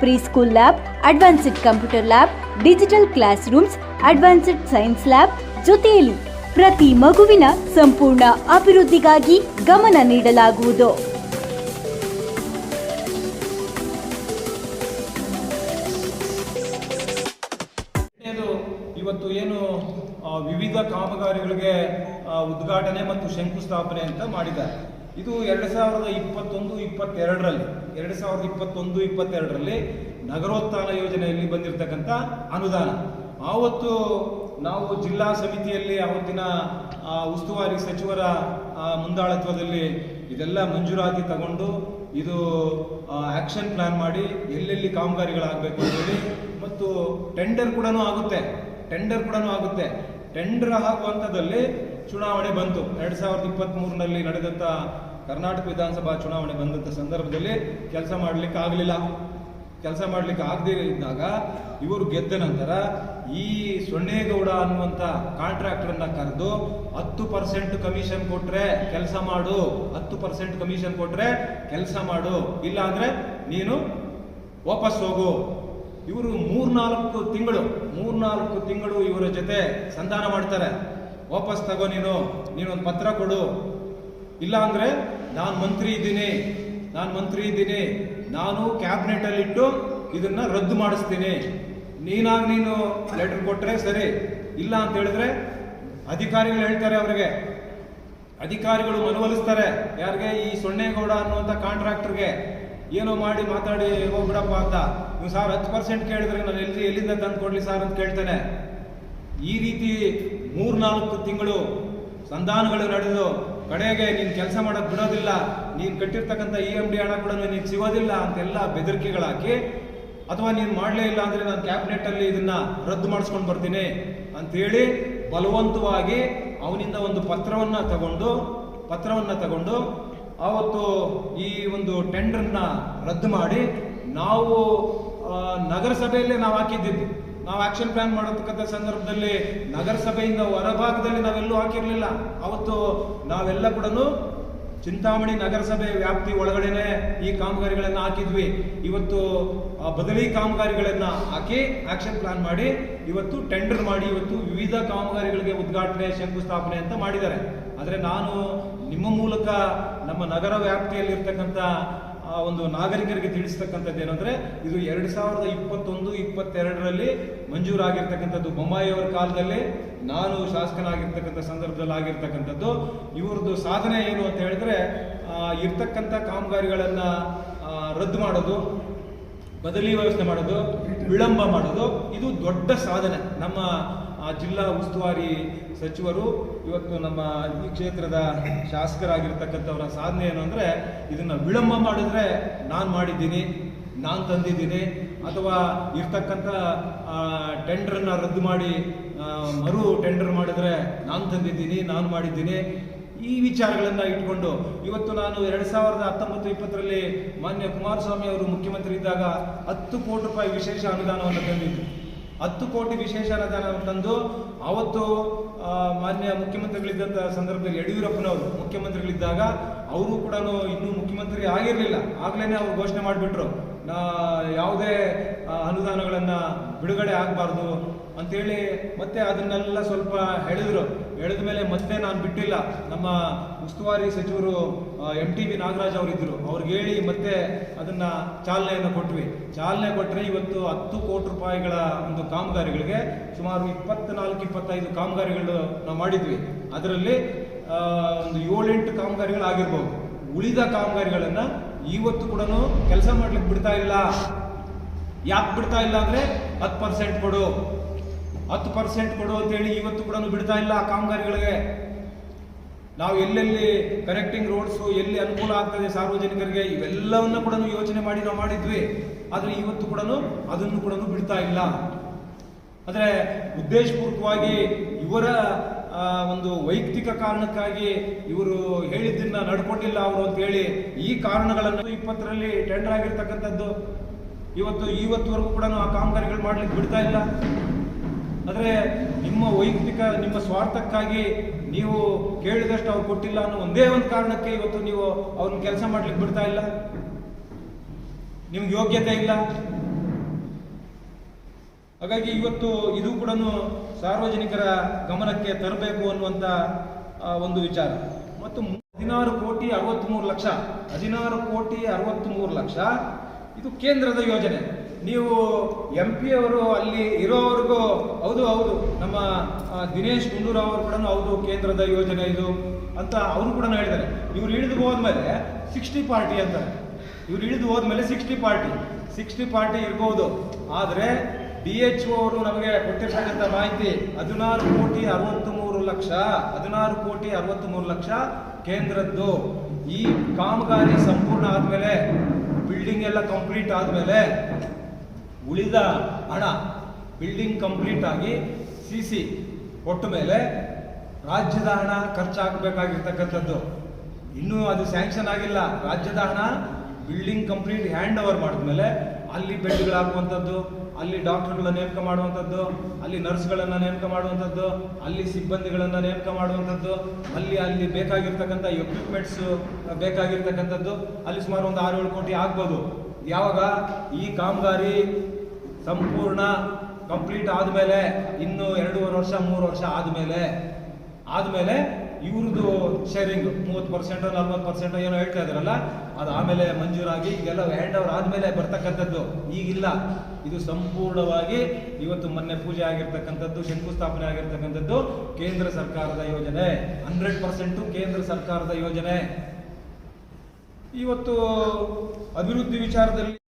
pre school lab advanced computer lab digital classrooms advanced science lab ಜೊತೆಯಲ್ಲಿ ಪ್ರತಿ ಮಗುವಿನ ಸಂಪೂರ್ಣ ಅಭಿವೃದ್ಧಿಗಾಗಿ ಗಮನ ನೀಡಲಾಗುವುದು. ಇವತ್ತು ಏನು ವಿವಿಧ ಕಾಮಗಾರಿಗಳಿಗೆ ಉದ್ಘಾಟನೆ ಮತ್ತು ಶಂಕುಸ್ಥಾಪನೆ ಅಂತ ಮಾಡಿದ್ದಾರೆ. ಇದು ಎರಡು ಸಾವಿರದ ಇಪ್ಪತ್ತೊಂದು, ಇಪ್ಪತ್ತೆರಡರಲ್ಲಿ, ಎರಡು ಸಾವಿರದ ಇಪ್ಪತ್ತೊಂದು, ಇಪ್ಪತ್ತೆರಡರಲ್ಲಿ ನಗರೋತ್ಥಾನ ಯೋಜನೆಯಲ್ಲಿ ಬಂದಿರತಕ್ಕಂಥ ಅನುದಾನ. ಆವತ್ತು ನಾವು ಜಿಲ್ಲಾ ಸಮಿತಿಯಲ್ಲಿ ಆವತ್ತಿನ ಉಸ್ತುವಾರಿ ಸಚಿವರ ಮುಂದಾಳತ್ವದಲ್ಲಿ ಇದೆಲ್ಲ ಮಂಜೂರಾತಿ ತಗೊಂಡು ಇದು ಆಕ್ಷನ್ ಪ್ಲಾನ್ ಮಾಡಿ ಎಲ್ಲೆಲ್ಲಿ ಕಾಮಗಾರಿಗಳಾಗಬೇಕು ಅಂತೇಳಿ ಮತ್ತು ಟೆಂಡರ್ ಕೂಡ ಆಗುತ್ತೆ. ಟೆಂಡರ್ ಕೂಡ ಆಗುತ್ತೆ. ಟೆಂಡರ್ ಆಗುವಂಥದ್ದಲ್ಲಿ ಚುನಾವಣೆ ಬಂತು. ಎರಡ್ ಸಾವಿರದ ಇಪ್ಪತ್ತ್ ಮೂರಿನಲ್ಲಿ ನಡೆದಂತ ಕರ್ನಾಟಕ ವಿಧಾನಸಭಾ ಚುನಾವಣೆ ಬಂದಂತ ಸಂದರ್ಭದಲ್ಲಿ ಕೆಲಸ ಮಾಡ್ಲಿಕ್ಕೆ ಆಗಲಿಲ್ಲ. ಕೆಲಸ ಮಾಡ್ಲಿಕ್ಕೆ ಆಗದೇ ಇದ್ದಾಗ ಇವರು ಗೆದ್ದ ನಂತರ ಈ ಸೊನ್ನೇಗೌಡ ಅನ್ನುವಂತ ಅನ್ನ ಕರೆದು ಹತ್ತು ಪರ್ಸೆಂಟ್ ಕಮಿಷನ್ ಕೊಟ್ರೆ ಕೆಲಸ ಮಾಡು, ಹತ್ತು ಪರ್ಸೆಂಟ್ ಕಮಿಷನ್ ಕೊಟ್ರೆ ಕೆಲಸ ಮಾಡು ಇಲ್ಲ ಅಂದ್ರೆ ನೀನು ವಾಪಸ್ ಹೋಗು. ಇವರು ಮೂರ್ನಾಲ್ಕು ತಿಂಗಳು ಮೂರ್ನಾಲ್ಕು ತಿಂಗಳು ಇವರ ಜೊತೆ ಸಂಧಾನ ಮಾಡ್ತಾರೆ. ವಾಪಸ್ ತಗೋ ನೀನು, ನೀನೊಂದು ಪತ್ರ ಕೊಡು. ಇಲ್ಲ ಅಂದ್ರೆ ನಾನು ಮಂತ್ರಿ ಇದ್ದೀನಿ, ನಾನು ಮಂತ್ರಿ ಇದ್ದೀನಿ, ನಾನು ಕ್ಯಾಬಿನೆಟ್ ಅಲ್ಲಿ ಇಟ್ಟು ಇದನ್ನ ರದ್ದು ಮಾಡಿಸ್ತೀನಿ. ನೀನಾಗಿ ನೀನು ಲೆಟರ್ ಕೊಟ್ರೆ ಸರಿ, ಇಲ್ಲ ಅಂತ ಹೇಳಿದ್ರೆ ಅಧಿಕಾರಿಗಳು ಹೇಳ್ತಾರೆ ಅವರಿಗೆ. ಅಧಿಕಾರಿಗಳು ಮನವೊಲಿಸ್ತಾರೆ, ಯಾರಿಗೆ ಈ ಸೊನ್ನೇಗೌಡ ಅನ್ನುವಂಥ ಕಾಂಟ್ರಾಕ್ಟರ್ಗೆ ಏನೋ ಮಾಡಿ ಮಾತಾಡಿ ಹೋಗ್ಬಿಡಪ್ಪ ಅಂತ. ನೀವು ಸರ್ ಹತ್ತು ಪರ್ಸೆಂಟ್ ಕೇಳಿದ್ರೆ ನಾನು ಎಲ್ಲಿ, ಎಲ್ಲಿಂದ ತಂದು ಕೊಡ್ಲಿ ಸರ್ ಅಂತ ಕೇಳ್ತೇನೆ. ಈ ರೀತಿ ಮೂರ್ನಾಲ್ಕು ತಿಂಗಳು ಸಂಧಾನಗಳು ನಡೆದು, ಕಡೆಗೆ ನೀನು ಕೆಲಸ ಮಾಡೋದು ಬಿಡೋದಿಲ್ಲ, ನೀನು ಕಟ್ಟಿರ್ತಕ್ಕಂಥ ಇ ಎಂ ಡಿ ಹಣ ಕೂಡ ನೀನು ಸಿಗೋದಿಲ್ಲ ಅಂತೆಲ್ಲ ಬೆದರಿಕೆಗಳಾಕಿ, ಅಥವಾ ನೀನು ಮಾಡಲೇ ಇಲ್ಲ ಅಂದ್ರೆ ನಾನು ಕ್ಯಾಬಿನೆಟ್ ಅಲ್ಲಿ ಇದನ್ನ ರದ್ದು ಮಾಡಿಸ್ಕೊಂಡು ಬರ್ತೀನಿ ಅಂತೇಳಿ ಬಲವಂತವಾಗಿ ಅವನಿಂದ ಒಂದು ಪತ್ರವನ್ನ ತಗೊಂಡು ಪತ್ರವನ್ನ ತಗೊಂಡು ಆವತ್ತು ಈ ಒಂದು ಟೆಂಡರ್ನ ರದ್ದು ಮಾಡಿ ನಾವು ನಗರಸಭೆಯಲ್ಲೇ ನಾವು ಹಾಕಿದ್ದಿದ್ದು ನಾವು ಆಕ್ಷನ್ ಪ್ಲಾನ್ ಮಾಡತಕ್ಕಂಥ ಸಂದರ್ಭದಲ್ಲಿ ನಗರಸಭೆಯಿಂದ ಹೊರಭಾಗದಲ್ಲಿ ನಾವೆಲ್ಲೂ ಹಾಕಿರಲಿಲ್ಲ. ಅವತ್ತು ನಾವೆಲ್ಲ ಕೂಡ ಚಿಂತಾಮಣಿ ನಗರಸಭೆ ವ್ಯಾಪ್ತಿ ಒಳಗಡೆನೆ ಈ ಕಾಮಗಾರಿಗಳನ್ನು ಹಾಕಿದ್ವಿ. ಇವತ್ತು ಬದಲಿ ಕಾಮಗಾರಿಗಳನ್ನು ಹಾಕಿ ಆಕ್ಷನ್ ಪ್ಲಾನ್ ಮಾಡಿ, ಇವತ್ತು ಟೆಂಡರ್ ಮಾಡಿ, ಇವತ್ತು ವಿವಿಧ ಕಾಮಗಾರಿಗಳಿಗೆ ಉದ್ಘಾಟನೆ, ಶಂಕುಸ್ಥಾಪನೆ ಅಂತ ಮಾಡಿದ್ದಾರೆ. ಆದರೆ ನಾನು ನಿಮ್ಮ ಮೂಲಕ ನಮ್ಮ ನಗರ ವ್ಯಾಪ್ತಿಯಲ್ಲಿರ್ತಕ್ಕಂಥ ಆ ಒಂದು ನಾಗರಿಕರಿಗೆ ತಿಳಿಸ್ತಕ್ಕಂಥದ್ದು ಏನಂದ್ರೆ ಇದು ಎರಡ್ ಸಾವಿರದ ಇಪ್ಪತ್ತೊಂದು, ಇಪ್ಪತ್ತೆರಡರಲ್ಲಿ ಮಂಜೂರಾಗಿರ್ತಕ್ಕಂಥದ್ದು ಬೊಮ್ಮಾಯಿಯವರ ಕಾಲದಲ್ಲಿ, ನಾನು ಶಾಸಕನಾಗಿರ್ತಕ್ಕಂಥ ಸಂದರ್ಭದಲ್ಲಿ ಆಗಿರ್ತಕ್ಕಂಥದ್ದು. ಇವ್ರದ್ದು ಸಾಧನೆ ಏನು ಅಂತ ಹೇಳಿದ್ರೆ ಇರ್ತಕ್ಕಂಥ ಕಾಮಗಾರಿಗಳನ್ನ ರದ್ದು ಮಾಡೋದು, ಬದಲಿ ವ್ಯವಸ್ಥೆ ಮಾಡೋದು, ವಿಳಂಬ ಮಾಡೋದು, ಇದು ದೊಡ್ಡ ಸಾಧನೆ. ನಮ್ಮ ಆ, ಜಿಲ್ಲಾ ಉಸ್ತುವಾರಿ ಸಚಿವರು ಇವತ್ತು ನಮ್ಮ ಈ ಕ್ಷೇತ್ರದ ಶಾಸಕರಾಗಿರ್ತಕ್ಕಂಥವರ ಸಾಧನೆ ಏನು ಅಂದರೆ ಇದನ್ನು ವಿಳಂಬ ಮಾಡಿದ್ರೆ ನಾನು ಮಾಡಿದ್ದೀನಿ ನಾನು ತಂದಿದ್ದೀನಿ ಅಥವಾ ಇರ್ತಕ್ಕಂಥ ಟೆಂಡರನ್ನು ರದ್ದು ಮಾಡಿ ಮರು ಟೆಂಡರ್ ಮಾಡಿದ್ರೆ ನಾನು ತಂದಿದ್ದೀನಿ ನಾನು ಮಾಡಿದ್ದೀನಿ ಈ ವಿಚಾರಗಳನ್ನು ಇಟ್ಕೊಂಡು ಇವತ್ತು ನಾನು ಎರಡು ಸಾವಿರದ ಹತ್ತೊಂಬತ್ತು ಇಪ್ಪತ್ತರಲ್ಲಿ ಮಾನ್ಯ ಕುಮಾರಸ್ವಾಮಿ ಅವರು ಮುಖ್ಯಮಂತ್ರಿ ಇದ್ದಾಗ ಹತ್ತು ಕೋಟಿ ರೂಪಾಯಿ ವಿಶೇಷ ಅನುದಾನವನ್ನು ತಂದಿದ್ದು. ಹತ್ತು ಕೋಟಿ ವಿಶೇಷ ಅನುದಾನ ತಂದು ಅವತ್ತು ಮಾನ್ಯ ಮುಖ್ಯಮಂತ್ರಿಗಳಿದ್ದಂಥ ಸಂದರ್ಭದಲ್ಲಿ ಯಡಿಯೂರಪ್ಪನವರು ಮುಖ್ಯಮಂತ್ರಿಗಳಿದ್ದಾಗ ಅವರು ಕೂಡ ಇನ್ನೂ ಮುಖ್ಯಮಂತ್ರಿ ಆಗಿರಲಿಲ್ಲ. ಆಗ್ಲೇನೆ ಅವರು ಘೋಷಣೆ ಮಾಡಿಬಿಟ್ರು. ಯಾವುದೇ ಅನುದಾನಗಳನ್ನ ಬಿಡುಗಡೆ ಆಗಬಾರ್ದು. ಅಂತೇಳಿ ಮತ್ತೆ ಅದನ್ನೆಲ್ಲ ಸ್ವಲ್ಪ ಹೇಳಿದ್ರು. ಹೇಳಿದ ಮೇಲೆ ಮತ್ತೆ ನಾನು ಬಿಟ್ಟಿಲ್ಲ. ನಮ್ಮ ಉಸ್ತುವಾರಿ ಸಚಿವರು ಎಂ ಟಿ ಬಿ ನಾಗರಾಜ್ ಅವರಿದ್ದರು ಅವ್ರಿಗೆ ಹೇಳಿ ಮತ್ತೆ ಅದನ್ನ ಚಾಲನೆಯನ್ನು ಕೊಟ್ವಿ. ಚಾಲನೆ ಕೊಟ್ಟರೆ ಇವತ್ತು ಹತ್ತು ಕೋಟಿ ರೂಪಾಯಿಗಳ ಒಂದು ಕಾಮಗಾರಿಗಳಿಗೆ ಸುಮಾರು ಇಪ್ಪತ್ನಾಲ್ಕು, ಇಪ್ಪತ್ತೈದು ಕಾಮಗಾರಿಗಳು ನಾವು ಮಾಡಿದ್ವಿ. ಅದರಲ್ಲಿ ಒಂದು ಏಳೆಂಟು ಕಾಮಗಾರಿಗಳು ಆಗಿರ್ಬೋದು. ಉಳಿದ ಕಾಮಗಾರಿಗಳನ್ನು ಇವತ್ತು ಕೂಡ ಕೆಲಸ ಮಾಡ್ಲಿಕ್ಕೆ ಬಿಡ್ತಾ ಇಲ್ಲ. ಯಾಕೆ ಬಿಡ್ತಾ ಇಲ್ಲ ಅಂದ್ರೆ ಹತ್ತು ಪರ್ಸೆಂಟ್ ಕೊಡು. ಹತ್ತು ಪರ್ಸೆಂಟ್ ಕೊಡು ಅಂತೇಳಿ ಇವತ್ತು ಕೂಡ ಬಿಡ್ತಾ ಇಲ್ಲ ಆ ಕಾಮಗಾರಿಗಳಿಗೆ. ನಾವು ಎಲ್ಲೆಲ್ಲಿ ಕನೆಕ್ಟಿಂಗ್ ರೋಡ್ಸು ಎಲ್ಲಿ ಅನುಕೂಲ ಆಗ್ತದೆ ಸಾರ್ವಜನಿಕರಿಗೆ, ಇವೆಲ್ಲವನ್ನು ಕೂಡ ಯೋಚನೆ ಮಾಡಿ ನಾವು ಮಾಡಿದ್ವಿ. ಆದರೆ ಇವತ್ತು ಕೂಡ ಅದನ್ನು ಕೂಡ ಬಿಡ್ತಾ ಇಲ್ಲ. ಆದರೆ ಉದ್ದೇಶಪೂರ್ವಕವಾಗಿ ಇವರ ಒಂದು ವೈಯಕ್ತಿಕ ಕಾರಣಕ್ಕಾಗಿ ಇವರು ಹೇಳಿದ್ದನ್ನ ನಡ್ಕೊಂಡಿಲ್ಲ ಅವರು ಅಂತ ಹೇಳಿ ಈ ಕಾರಣಗಳನ್ನು ಇಪ್ಪತ್ತರಲ್ಲಿ ಟೆಂಡರ್ ಆಗಿರ್ತಕ್ಕಂಥದ್ದು. ಇವತ್ತು ಇವತ್ತುವರೆಗೂ ಕೂಡ ಆ ಕಾಮಗಾರಿಗಳು ಮಾಡ್ಲಿಕ್ಕೆ ಬಿಡ್ತಾ ಇಲ್ಲ. ಆದರೆ ನಿಮ್ಮ ವೈಯಕ್ತಿಕ, ನಿಮ್ಮ ಸ್ವಾರ್ಥಕ್ಕಾಗಿ ನೀವು ಕೇಳಿದಷ್ಟು ಅವ್ರು ಕೊಟ್ಟಿಲ್ಲ ಅನ್ನೋ ಒಂದೇ ಒಂದು ಕಾರಣಕ್ಕೆ ಇವತ್ತು ನೀವು ಅವ್ರನ್ನ ಕೆಲಸ ಮಾಡ್ಲಿಕ್ಕೆ ಬಿಡ್ತಾ ಇಲ್ಲ? ನಿಮ್ಗೆ ಯೋಗ್ಯತೆ ಇಲ್ಲ? ಹಾಗಾಗಿ ಇವತ್ತು ಇದು ಕೂಡ ಸಾರ್ವಜನಿಕರ ಗಮನಕ್ಕೆ ತರಬೇಕು ಅನ್ನುವಂತ ಒಂದು ವಿಚಾರ. ಮತ್ತು ಹದಿನಾರು ಕೋಟಿ ಅರವತ್ತ್ಮೂರು ಲಕ್ಷ, ಹದಿನಾರು ಕೋಟಿ ಅರವತ್ತ್ಮೂರು ಲಕ್ಷ, ಇದು ಕೇಂದ್ರದ ಯೋಜನೆ. ನೀವು ಎಂ ಪಿ ಅವರು ಅಲ್ಲಿ ಇರೋವರೆಗೂ ಹೌದು ಹೌದು. ನಮ್ಮ ದಿನೇಶ್ ಗುಂಡೂರಾವ್ ಅವರು ಕೂಡ ಹೌದು, ಕೇಂದ್ರದ ಯೋಜನೆ ಇದು ಅಂತ ಅವರು ಕೂಡ ಹೇಳಿದ್ದಾರೆ. ಇವ್ರು ಇಳಿದು ಹೋದ್ಮೇಲೆ ಸಿಕ್ಸ್ಟಿ ಪಾರ್ಟಿ ಅಂತ ಇವ್ರು ಇಳಿದು ಹೋದ್ಮೇಲೆ ಸಿಕ್ಸ್ಟಿ ಪಾರ್ಟಿ ಸಿಕ್ಸ್ಟಿ ಪಾರ್ಟಿ ಇರ್ಬೋದು. ಆದರೆ ಡಿ ಎಚ್ ಅವರು ನಮಗೆ ಕೊಟ್ಟಿರ್ತಕ್ಕಂಥ ಮಾಹಿತಿ ಹದಿನಾರು ಕೋಟಿ ಅರವತ್ತ್ ಮೂರು ಲಕ್ಷ, ಹದಿನಾರು ಕೋಟಿ ಅರವತ್ತ್ ಮೂರು ಲಕ್ಷ ಕೇಂದ್ರದ್ದು. ಈ ಕಾಮಗಾರಿ ಸಂಪೂರ್ಣ ಆದಮೇಲೆ ಬಿಲ್ಡಿಂಗ್ ಎಲ್ಲ ಕಂಪ್ಲೀಟ್ ಆದ್ಮೇಲೆ ಉಳಿದ ಹಣ ಬಿಲ್ಡಿಂಗ್ ಕಂಪ್ಲೀಟ್ ಆಗಿ ಸಿ ಸಿ ಕೊಟ್ಟ ಮೇಲೆ ರಾಜ್ಯದ ಹಣ ಖರ್ಚಾಗಬೇಕಾಗಿರ್ತಕ್ಕಂಥದ್ದು. ಇನ್ನೂ ಅದು ಸ್ಯಾಂಕ್ಷನ್ ಆಗಿಲ್ಲ. ರಾಜ್ಯದ ಹಣ ಬಿಲ್ಡಿಂಗ್ ಕಂಪ್ಲೀಟ್ ಹ್ಯಾಂಡ್ ಓವರ್ ಮಾಡಿದ್ಮೇಲೆ ಅಲ್ಲಿ ಬೆಡ್ಗಳು ಹಾಕುವಂಥದ್ದು, ಅಲ್ಲಿ ಡಾಕ್ಟರ್ಗಳನ್ನ ನೇಮಕ ಮಾಡುವಂಥದ್ದು, ಅಲ್ಲಿ ನರ್ಸ್ಗಳನ್ನು ನೇಮಕ ಮಾಡುವಂಥದ್ದು, ಅಲ್ಲಿ ಸಿಬ್ಬಂದಿಗಳನ್ನು ನೇಮಕ ಮಾಡುವಂಥದ್ದು, ಅಲ್ಲಿ ಅಲ್ಲಿ ಬೇಕಾಗಿರ್ತಕ್ಕಂಥ ಎಕ್ವಿಪ್ಮೆಂಟ್ಸ್ ಬೇಕಾಗಿರ್ತಕ್ಕಂಥದ್ದು ಅಲ್ಲಿ ಸುಮಾರು ಒಂದು ಆರು ಏಳು ಕೋಟಿ ಆಗ್ಬೋದು. ಯಾವಾಗ ಈ ಕಾಮಗಾರಿ ಸಂಪೂರ್ಣ ಕಂಪ್ಲೀಟ್ ಆದಮೇಲೆ ಇನ್ನು ಎರಡೂವರೆ ವರ್ಷ, ಮೂರು ವರ್ಷ ಆದಮೇಲೆ ಆದಮೇಲೆ ಇವ್ರದ್ದು ಶೇರಿಂಗ್ ಮೂವತ್ತು ಪರ್ಸೆಂಟ್ ನಲ್ವತ್ತು ಪರ್ಸೆಂಟ್ ಏನೋ ಹೇಳ್ತಾ ಇದಾರಲ್ಲ ಅದು ಆಮೇಲೆ ಮಂಜೂರಾಗಿ ಈಗೆಲ್ಲ ಹ್ಯಾಂಡ್ ಓವರ್ ಆದಮೇಲೆ ಬರ್ತಕ್ಕಂಥದ್ದು. ಈಗಿಲ್ಲ. ಇದು ಸಂಪೂರ್ಣವಾಗಿ ಇವತ್ತು ಮೊನ್ನೆ ಪೂಜೆ ಆಗಿರ್ತಕ್ಕಂಥದ್ದು, ಶಂಕುಸ್ಥಾಪನೆ ಆಗಿರ್ತಕ್ಕಂಥದ್ದು ಕೇಂದ್ರ ಸರ್ಕಾರದ ಯೋಜನೆ. ಹಂಡ್ರೆಡ್ ಪರ್ಸೆಂಟು ಕೇಂದ್ರ ಸರ್ಕಾರದ ಯೋಜನೆ. ಇವತ್ತು ಅಭಿವೃದ್ಧಿ ವಿಚಾರದಲ್ಲಿ